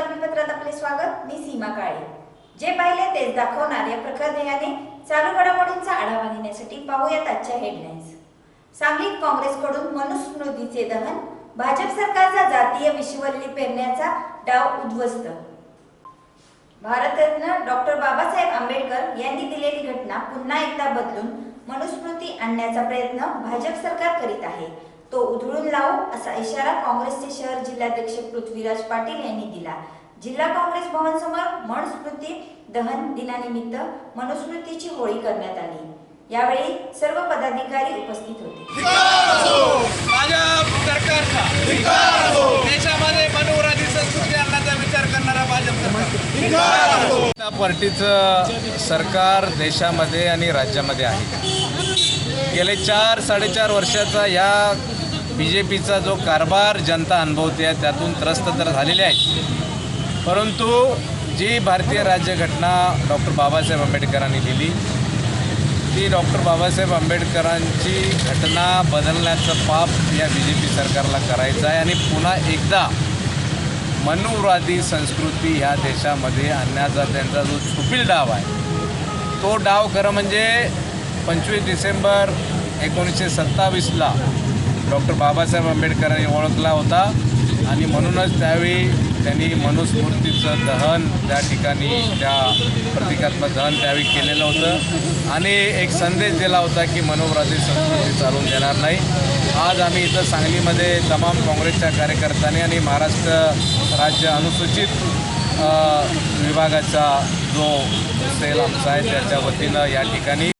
बातमीपत्रात आपले स्वागत. मी सीमा काळे. जे पाहिले तेच दाखवणार या प्रखर ध्येयाने चालू घडामोडींचा आढावा घेण्यासाठी पाहूयात आजच्या हेडलाईन्स सांगलीत काँग्रेसकडून मनुस्मृतीचे दहन भाजप सरकारचा जातीय विषवल्ली पेरण्याचा डाव उद्ध्वस्त. भारतरत्न डॉक्टर बाबासाहेब आंबेडकर यांनी दिलेली घटना पुन्हा एकदा बदलून मनुस्मृती आणण्याचा प्रयत्न भाजप सरकार करीत आहे. तो उधळून लावू असा इशारा काँग्रेसचे शहर जिल्हाध्यक्ष पृथ्वीराज पाटील यांनी दिला. जिल्हा काँग्रेस भवन समोर मनुस्मृती दहन दिनानिमित्त मनुस्मृतीची होळी करण्यात आली. यावेळी सर्व पदाधिकारी उपस्थित होते. भाजप सरकारचा! देशामध्ये मनोराधी संस्कृती आणण्याचा विचार करणारा भाजप पार्टीचं सरकार देशामध्ये आणि राज्यामध्ये आहे. गेले चार साडेचार वर्षाचा या बी जे पीचा जो कारभार जनता अनुभवते आहे त्यातून त्रस्त तर झालेले आहेत. परंतु जी भारतीय राज्यघटना डॉक्टर बाबासाहेब आंबेडकरांनी लिहिली ती डॉक्टर बाबासाहेब आंबेडकरांची घटना बदलण्याचं पाप या बी जे पी सरकारला करायचं आहे आणि पुन्हा एकदा मनुवादी संस्कृती ह्या देशामध्ये आणण्याचा त्यांचा जो छुपील डाव आहे तो डाव खरं म्हणजे पंचवीस डिसेंबर एकोणीसशे सत्तावीसला डॉक्टर बाबासाहेब आंबेडकरांनी ओळखला होता. आणि म्हणूनच त्यावेळी त्यांनी मनुस्मृतीचं दहन त्या ठिकाणी त्या प्रतिकात्मक दहन त्यावेळी केलेलं होतं. आणि एक संदेश दिला होता की मनोवादी संस्कृती चालून देणार नाही. आज आम्ही इथं सांगलीमध्ये तमाम काँग्रेसच्या कार्यकर्त्यांनी आणि महाराष्ट्र राज्य अनुसूचित विभागाचा जो सेल आमचा आहे त्याच्या वतीनं या ठिकाणी